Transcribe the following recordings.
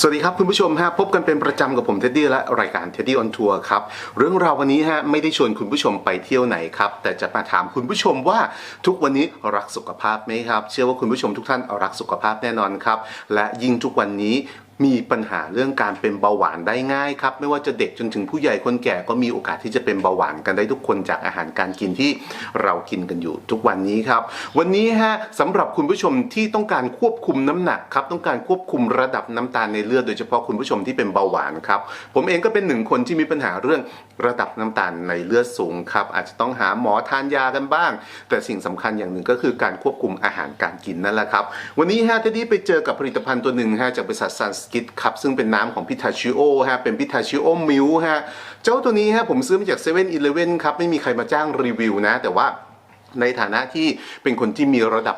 สวัสดีครับคุณผู้ชมฮะพบกันเป็นประจำกับผมเท็ดดี้และรายการเท็ดดี้ออนทัวร์ครับเรื่องราววันนี้ฮะไม่ได้ชวนคุณผู้ชมไปเที่ยวไหนครับแต่จะมาถามคุณผู้ชมว่าทุกวันนี้รักสุขภาพไหมครับ เชื่อว่าคุณผู้ชมทุกท่านรักสุขภาพแน่นอนครับและยิ่งทุกวันนี้ มีปัญหาเรื่องการเป็นเบาหวานได้ง่ายครับ ไม่ว่าจะเด็กจนถึงผู้ใหญ่คนแก่ก็มีโอกาสที่จะเป็นเบาหวานกันได้ทุกคนจากอาหารการกินที่เรากินกันอยู่ทุกวันนี้ครับ วันนี้ฮะสำหรับคุณผู้ชมที่ต้องการควบคุมน้ำหนักครับต้องการควบคุมระดับน้ำตาลในเลือดโดยเฉพาะคุณผู้ชมที่เป็นเบาหวานครับ ผมเองก็เป็นหนึ่งคนที่มีปัญหาเรื่องระดับน้ำตาลในเลือดสูงครับอาจจะต้องหาหมอทานยากันบ้าง แต่สิ่งสำคัญอย่างหนึ่งก็คือการควบคุมอาหารการกินนั่นแหละครับ วันนี้ฮะที่ไปเจอกับผลิตภัณฑ์ตัวหนึ่งฮะจากบริษัทซันสกิทครับซึ่งเป็นน้ำของพิทาชิโอฮะเป็นพิทาชิโอมิลฮะเจ้าตัวนี้ฮะผมซื้อมาจากเซเว่นอีเลเว่นครับไม่มีใครมาจ้างรีวิวนะ แต่ว่าในฐานะที่เป็นคนที่มีระดับ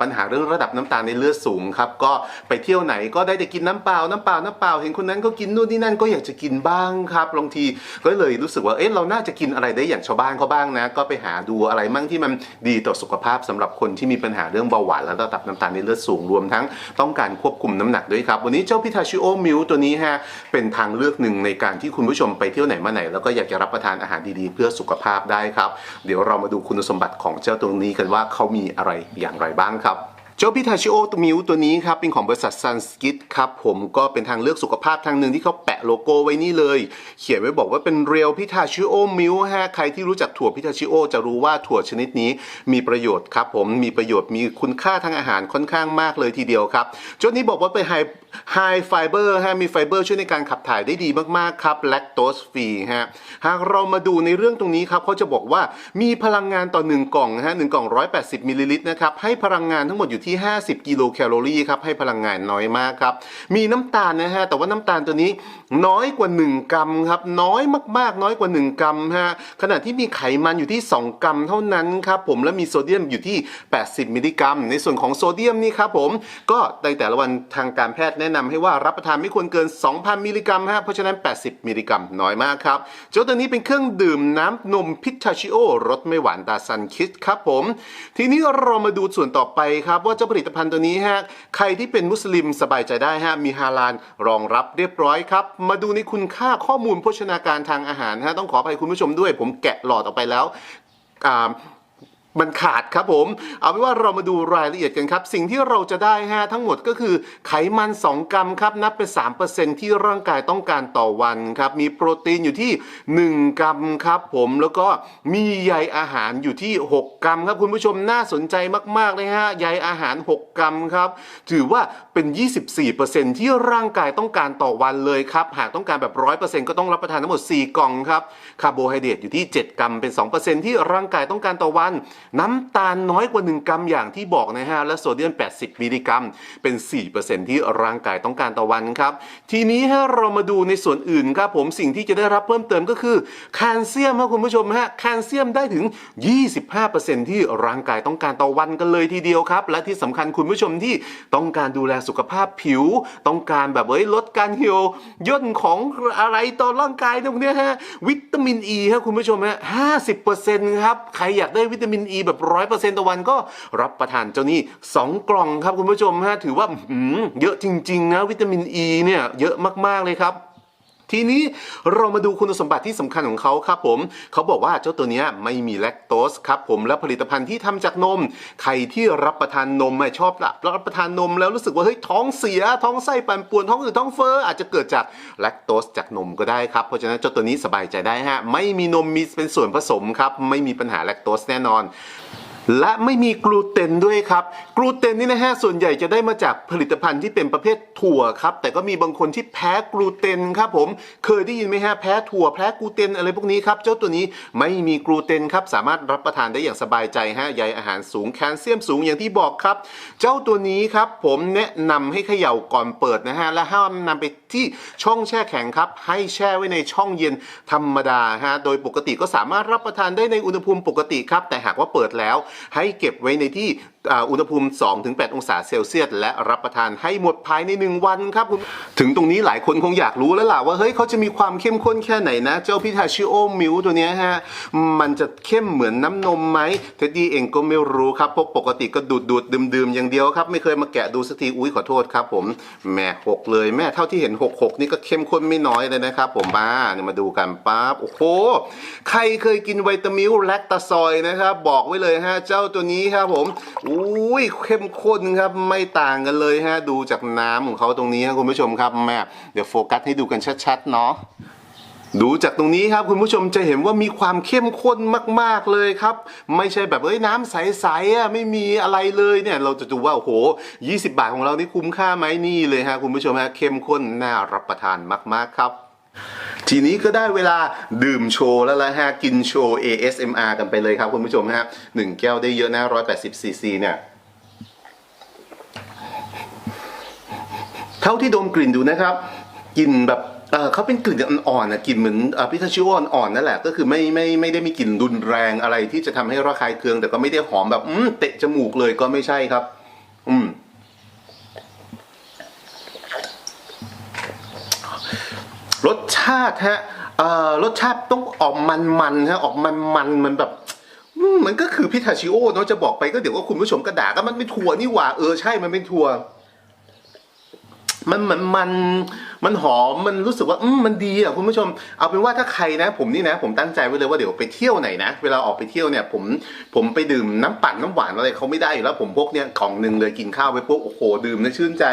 ปัญหาเรื่องระดับน้ำตาลในเลือดสูงครับก็ไปเที่ยวไหนก็ได้แต่กินน้ำเปล่าน้ำเปล่าน้ำเปล่าเห็นคนนั้นก็กินนู่นนี่นั่นก็อยากจะกินบ้างครับบางทีก็เลยรู้สึกว่าเอ๊ะเราน่าจะกินอะไรได้อย่างชาวบ้านเขาบ้างนะ ก็ไปหาดูอะไรมั่งที่มันดีต่อสุขภาพสำหรับคนที่มีปัญหาเรื่องเบาหวานและระดับน้ำตาลในเลือดสูงรวมทั้งต้องการควบคุมน้ำหนักด้วยครับวันนี้เจ้าพิทาชิโอมิลตัวนี้ฮะเป็นทางเลือกหนึ่งในการที่คุณผู้ชมไปเที่ยวไหนมาไหน แล้วก็อยากจะรับประทานอาหารดีๆ เพื่อสุขภาพได้ครับ เดี๋ยวเรามาดูคุณสมบัติของเจ้าตัวนี้กันว่าเขามีอะไรอย่างไรบ้างครับ เจ้าพิทาชิโอตัวมิวตัวนี้ครับ เป็นของบริษัทซันสกิทครับ ผมก็เป็นทางเลือกสุขภาพทางหนึ่งที่เขาแปะโลโก้ไว้นี่เลย เขียนไว้บอกว่าเป็นเรียวพิทาชิโอมิวฮะใครที่รู้จักถั่วพิทาชิโอจะรู้ว่าถั่วชนิดนี้มีประโยชน์ครับผมมีประโยชน์มีคุณค่าทางอาหารค่อนข้างมากเลยทีเดียวครับเจ้านี้บอกว่าเป็นไฮไฮไฟเบอร์ฮะมีไฟเบอร์ช่วยในการขับถ่ายได้ดีมากๆครับแลคโตสฟรีฮะหากเรามาดูในเรื่องตรงนี้ครับเขาจะบอกว่ามีพลังงานต่อ1กล่องนะฮะหนึ่งกล่อง 180มิลลิลิตรนะครับให้พลังงานทั้งหมดอยู่ที่ 50 กิโลแคลอรี่ครับให้พลังงานน้อยมากครับมีน้ำตาลนะฮะแต่ว่าน้ำตาลตัวนี้น้อยกว่า 1 กรัมครับน้อยมากๆ น้อยกว่า 1 กรัมฮะขณะที่มีไขมันอยู่ที่ 2 กรัมเท่านั้นครับผมและมีโซเดียมอยู่ที่ 80 มิลลิกรัม ในส่วนของโซเดียมนี่ครับผมก็ในแต่ละวันทางการแพทย์แนะนำให้ว่ารับประทานไม่ควรเกิน 2,000 มิลลิกรัมฮะเพราะฉะนั้น 80 มิลลิกรัมน้อยมากครับเจ้าตัวนี้เป็นเครื่องดื่มน้ำนมพิทาชิโอรสไม่หวานตาซันคิดครับผม ทีนี้เรามาดูส่วนต่อไปครับว่าเจ้าผลิตภัณฑ์ตัวนี้ฮะใครที่เป็นมุสลิมสบายใจได้ฮะมีฮาลาลรองรับเรียบร้อยครับ มาดูในคุณค่าข้อมูลโภชนาการทางอาหารฮะต้องขออภัยคุณผู้ชมด้วย ผมแกะหลอดออกไปแล้วอ่า มันขาดครับผม เอาเป็นว่าเรามาดูรายละเอียดกันครับ สิ่งที่เราจะได้ฮะทั้งหมดก็คือไขมัน 2 กรัมครับ นับเป็น 3%ที่ร่างกายต้องการต่อวันครับ มีโปรตีนอยู่ที่ 1 กรัมครับผมแล้วก็มีใยอาหารอยู่ที่ 6 กรัมครับคุณผู้ชมน่าสนใจมากๆเลยฮะใยอาหาร 6 กรัมครับ ถือว่าเป็น 24%ที่ร่างกายต้องการต่อวันเลยครับหากต้องการแบบ 100%ก็ต้องรับประทานทั้งหมด 4 กล่องครับคาร์โบไฮเดรตอยู่ที่ 7 กรัมเป็น 2%ที่ร่างกายต้องการต่อวันน้ำตาลน้อยกว่า 1 กรัมอย่างที่บอกนะฮะ และโซเดียม 80 มิลลิกรัม เป็น 4%ที่ร่างกายต้องการต่อวันครับ ทีนี้ฮะเรามาดูในส่วนอื่นครับผมสิ่งที่จะได้รับเพิ่มเติมก็คือแคลเซียมครับคุณผู้ชมฮะแคลเซียมได้ถึง 25%ที่ร่างกายต้องการต่อวันกันเลยทีเดียวครับ และที่สำคัญคุณผู้ชมที่ต้องการดูแลสุขภาพผิว ต้องการแบบเอ้ยลดการเหี่ยวย่นของอะไรต่อร่างกายตรงเนี้ยฮะวิตามินอ e ีครับคุณผู้ชมฮะ 50%ครับใครอยากได้วิตามินอ e ีแบบร้อยเปอร์เซ็นต์ต่อวันก็รับประทานเจ้านี่2กล่องครับคุณผู้ชมฮะถือว่าเยอะจริงๆนะวิตามินอ e ีเนี่ยเยอะมากๆเลยครับ ทีนี้เรามาดูคุณสมบัติที่สำคัญของเขาครับผม เขาบอกว่าเจ้าตัวนี้ไม่มีแลคโตสครับผมและผลิตภัณฑ์ที่ทำจากนม ใครที่รับประทานนมไม่ชอบละรับประทานนมแล้วรู้สึกว่าเฮ้ยท้องเสีย ท้องไส้ปั่นป่วนท้องอืดท้องเฟ้ออาจจะเกิดจากแลคโตสจากนมก็ได้ครับเพราะฉะนั้นเจ้าตัวนี้สบายใจได้ฮะไม่มีนมมีเป็นส่วนผสมครับไม่มีปัญหาแลคโตสแน่นอน และไม่มีกลูเตนด้วยครับ กลูเตนนี่นะฮะส่วนใหญ่จะได้มาจากผลิตภัณฑ์ที่เป็นประเภทถั่วครับ แต่ก็มีบางคนที่แพ้กลูเตนครับผม เคยได้ยินไหมฮะแพ้ถั่วแพ้กลูเตนอะไรพวกนี้ครับ เจ้าตัวนี้ไม่มีกลูเตนครับสามารถรับประทานได้อย่างสบายใจฮะใยอาหารสูงแคลเซียมสูงอย่างที่บอกครับ เจ้าตัวนี้ครับผมแนะนำให้เขย่าก่อนเปิดนะฮะและห้ามนำไปที่ช่องแช่แข็งครับให้แช่ไว้ในช่องเย็นธรรมดาฮะโดยปกติก็สามารถรับประทานได้ในอุณหภูมิปกติครับแต่หากว่าเปิดแล้วให้เก็บไว้ในที่อุณหภูมิ 2-8 องศาเซลเซียส และรับประทานให้หมดภายใน 1 วันครับคุณถึงตรงนี้หลายคนคงอยากรู้แล้วล่ะว่าเฮ้ยเขาจะมีความเข้มข้นแค่ไหนนะ เจ้าพิทาชิโอมิลตัวนี้ฮะ มันจะเข้มเหมือนน้ำนมไหมเท็ดดี้เองก็ไม่รู้ครับเพราะปกติก็ดูดดูดดื่มดื่มๆอย่างเดียวครับ ไม่เคยมาแกะดูสักทีอุ้ยขอโทษครับผมแม่หกเลยแม่เท่าที่เห็นหกหกนี่ก็เข้มข้นไม่น้อยเลยนะครับผมมาเนี่ยมาดูกันปั๊บโอ้โหใครเคยกินวิตามิลแลคตาซอยนะครับบอกไว้เลยฮะเจ้าตัวนี้ครับผมอุ้ยเข้มข้นครับไม่ต่างกันเลยฮะดูจากน้ำของเขาตรงนี้ครับคุณผู้ชมครับแม่เดี๋ยวโฟกัสให้ดูกันชัดๆเนาะดูจากตรงนี้ครับคุณผู้ชมจะเห็นว่ามีความเข้มข้นมาก ๆเลยครับ ไม่ใช่แบบเอ้ยน้ำใสๆอะไม่มีอะไรเลยเนี่ย เราจะดูว่าโอ้โห 20 บาทของเรานี่คุ้มค่าไหมนี่เลยฮะคุณผู้ชมฮะเข้มข้นน่ารับประทานมากๆครับ ทีนี้ก็ได้เวลาดื่มโชว์แล้วละฮะกินโชว์ ASMR กันไปเลยครับคุณผู้ชมฮะหนึ่งแก้วได้เยอะนะ180ซีซีเนี่ยเท่าที่ดมกลิ่นดูนะครับกลิ่นแบบเออเขาเป็นกลิ่นอ่อนๆนะกลิ่นเหมือนอ่อพิทาชิโออ่อนๆนั่นแหละก็คือไม่ไม่ไม่ได้มีกลิ่นรุนแรงอะไรที่จะทำให้ระคายเคือง แต่ก็ไม่ได้หอมแบบอืมเตะจมูกเลยก็ไม่ใช่ครับ อืม รสชาติฮะอ่อรสชาติต้องออกมันๆฮะออกมันๆมันแบบมันก็คือพิทาชิโอเนาะจะบอกไปก็เดี๋ยวก็คุณผู้ชมก็ด่าก็มันเป็นถั่วนี่หว่าเออใช่มันเป็นถั่วมันเหมือนมันมันหอมมันรู้สึกว่าอืมมันดีอะคุณผู้ชม เอาเป็นว่าถ้าใครนะ ผมนี่นะ ผมตั้งใจไว้เลยว่าเดี๋ยวไปเที่ยวไหนนะเวลาออกไปเที่ยวเนี่ย ผมผมไปดื่มน้ำปั่นน้ำหวานอะไรเขาไม่ได้อยู่แล้วผมพกเนี่ยกล่องหนึ่งเลยกินข้าวไปปุ๊บโอ้โหดื่มนะชื่นใจ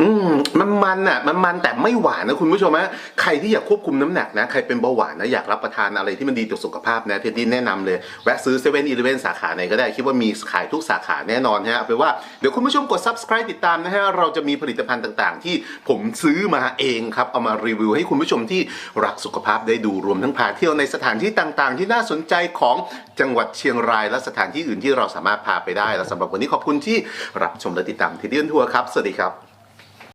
อืมมันมันอะ มันมันแต่ไม่หวานนะคุณผู้ชมฮะใครที่อยากควบคุมน้ำหนักนะ ใครเป็นเบาหวานนะอยากรับประทานอะไรที่มันดีต่อสุขภาพนะเทดดี้แนะนำเลย แวะซื้อเซเว่นอีเลเวนสาขาไหนก็ได้คิดว่ามีขายทุกสาขาแน่นอนฮะเอาไปนว่าเดี๋ยวคุณผู้ชมกด subscribe ติดตามนะฮะเราจะมีผลิตภัณฑ์ต่างๆ ที่ผมซื้อมาเองครับ เอามารีวิวให้คุณผู้ชมที่รักสุขภาพได้ดูรวมทั้งพาเที่ยวในสถานที่ต่างๆ ที่น่าสนใจของจังหวัดเชียงราย และสถานที่อื่นที่เราสามารถพาไปได้และสำหรับวันนี้ขอบคุณที่รับชมและติดตามเทีเดียนทัวร์ครับสวัสดีครับ